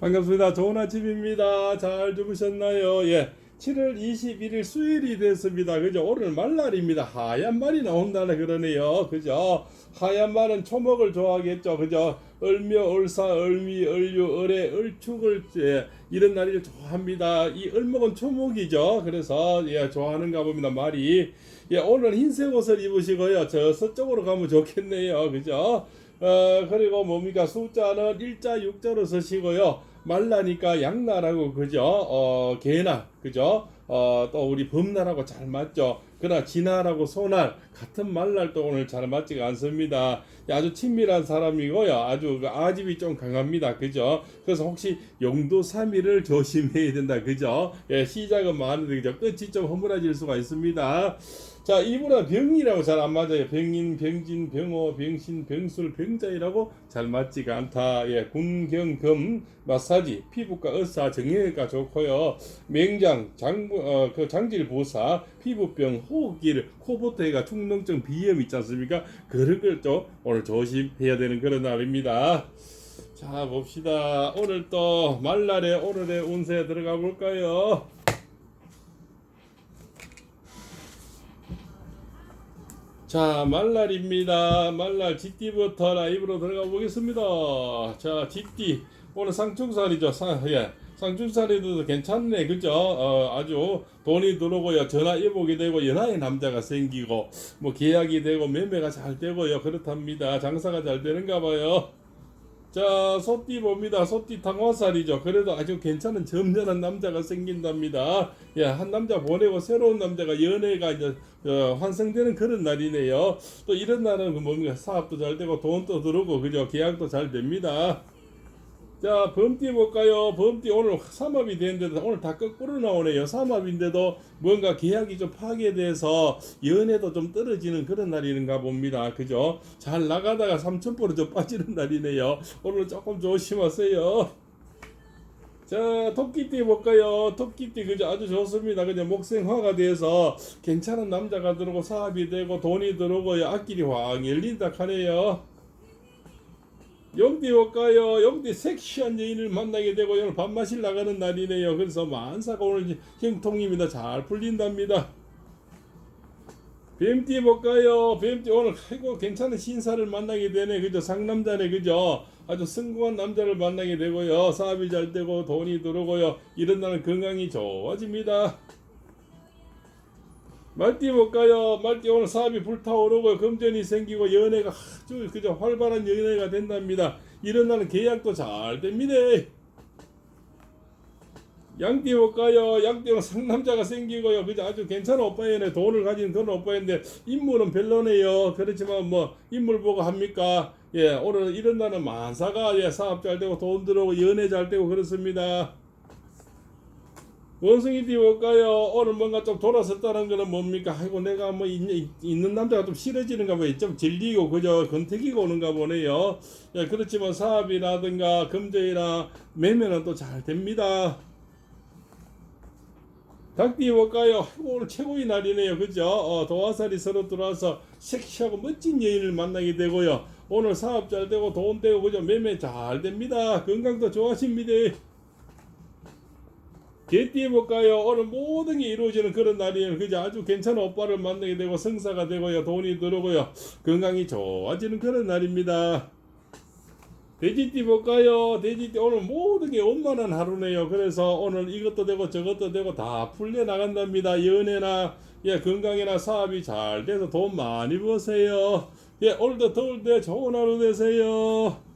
반갑습니다. 좋은 아침입니다. 잘 주무셨나요? 예. 7월 21일 수요일이 됐습니다. 그죠? 오늘 말날입니다. 하얀 말이 나온다네 그러네요. 그죠? 하얀 말은 초목을 좋아하겠죠. 그죠? 을묘, 을사, 을미, 을유, 을의, 을축을 예, 이런 날을 좋아합니다. 이 을목은 초목이죠. 그래서 예, 좋아하는가 봅니다. 말이. 예, 오늘 흰색 옷을 입으시고요. 저 서쪽으로 가면 좋겠네요. 그죠? 어, 그리고 뭡니까? 숫자는 일자, 육자로 쓰시고요. 말라니까 양날하고 그죠? 어, 개나 그죠? 어, 또 우리 범날하고 잘 맞죠. 그러나 진날하고 소날 같은 말날도 오늘 잘 맞지가 않습니다. 아주 친밀한 사람이고요. 아주 그 아집이 좀 강합니다. 그죠? 그래서 혹시 용도 3일을 조심해야 된다. 그죠? 예, 시작은 많은데 그죠? 끝이 좀 허물어질 수가 있습니다. 자, 이분은 병이라고 잘 안 맞아요. 병인, 병진, 병호, 병신, 병술, 병자이라고 잘 맞지가 않다. 예, 군경금, 마사지, 피부과 의사, 정형외과 좋고요. 맹장, 장, 어, 그 장질 보사, 피부병, 호흡길, 코보트가 충농증, 비염 있지 않습니까? 그런 걸 좀 오늘 조심해야 되는 그런 날입니다. 자, 봅시다. 오늘 또 말날에 오늘의 운세 들어가 볼까요? 자, 말날입니다. 말날 쥐띠부터 라이브로 들어가 보겠습니다. 자, 쥐띠. 오늘 상충살이죠. 상, 예. 상충살에도 괜찮네. 그죠? 어, 아주 돈이 들어오고요. 전화 이보게 되고, 연하의 남자가 생기고, 뭐 계약이 되고, 매매가 잘 되고요. 그렇답니다. 장사가 잘 되는가 봐요. 자, 소띠 봅니다. 소띠 당화살이죠. 그래도 아주 괜찮은 점잖은 남자가 생긴답니다. 예, 한 남자 보내고 새로운 남자가 연애가 이제 어, 환생되는 그런 날이네요. 또 이런 날은 그 뭡니까? 사업도 잘 되고 돈도 들어오고 그죠? 계약도 잘 됩니다. 자, 범띠 볼까요? 범띠 오늘 삼합이 되는데도 오늘 다 거꾸로 나오네요. 삼합인데도 뭔가 계약이 좀 파괴돼서 연애도 좀 떨어지는 그런 날인가 봅니다. 그죠? 잘 나가다가 삼천포로 좀 빠지는 날이네요. 오늘 조금 조심하세요. 자, 토끼띠 볼까요? 토끼띠 그죠? 아주 좋습니다. 그죠? 목생화가 돼서 괜찮은 남자가 들어오고 사업이 되고 돈이 들어오고 앞길이 확 열린다 하네요. 영띠 볼까요? 영띠 섹시한 여인을 만나게 되고 오늘 밥맛이 나가는 날이네요. 그래서 만사가 오늘 형통입니다. 잘 풀린답니다. 뱀띠 볼까요? 뱀띠 오늘 아이고 괜찮은 신사를 만나게 되네. 그죠? 상남자네. 그죠? 아주 성공한 남자를 만나게 되고요. 사업이 잘 되고 돈이 들어오고요. 이런 날은 건강이 좋아집니다. 말띠 볼까요? 말띠 오늘 사업이 불타오르고 금전이 생기고 연애가 아주 그저 활발한 연애가 된답니다. 이런 날은 계약도 잘 됩니다. 양띠 볼까요? 양띠는 상남자가 생기고요. 그저 아주 괜찮은 오빠예네. 돈을 가진 그런 오빠인데 인물은 별로네요. 그렇지만 뭐 인물 보고 합니까? 예, 오늘 이런 날은 만사가 예, 사업 잘 되고 돈 들어오고 연애 잘 되고 그렇습니다. 원숭이 띄울까요? 오늘 뭔가 좀 돌아섰다는 거는 뭡니까? 아이고 내가 뭐 있, 있는 남자가 좀 싫어지는가 봐요. 좀 질리고 그저 건태기가 오는가 보네요. 예, 그렇지만 사업이라든가 금전이나 매매는 또 잘 됩니다. 닭 띄울까요? 아이고 오늘 최고의 날이네요. 그죠? 어, 도화살이 서로 들어와서 섹시하고 멋진 여인을 만나게 되고요. 오늘 사업 잘 되고 돈 되고 그죠? 매매 잘 됩니다. 건강도 좋아집니다. 개띠 볼까요? 오늘 모든 게 이루어지는 그런 날이에요. 그죠? 아주 괜찮은 오빠를 만나게 되고 성사가 되고요. 돈이 들어오고요. 건강이 좋아지는 그런 날입니다. 돼지띠 볼까요? 돼지띠 오늘 모든 게 원만한 하루네요. 그래서 오늘 이것도 되고 저것도 되고 다 풀려 나간답니다. 연애나 예, 건강이나 사업이 잘 돼서 돈 많이 버세요. 예, 오늘도 더울 때 좋은 하루 되세요.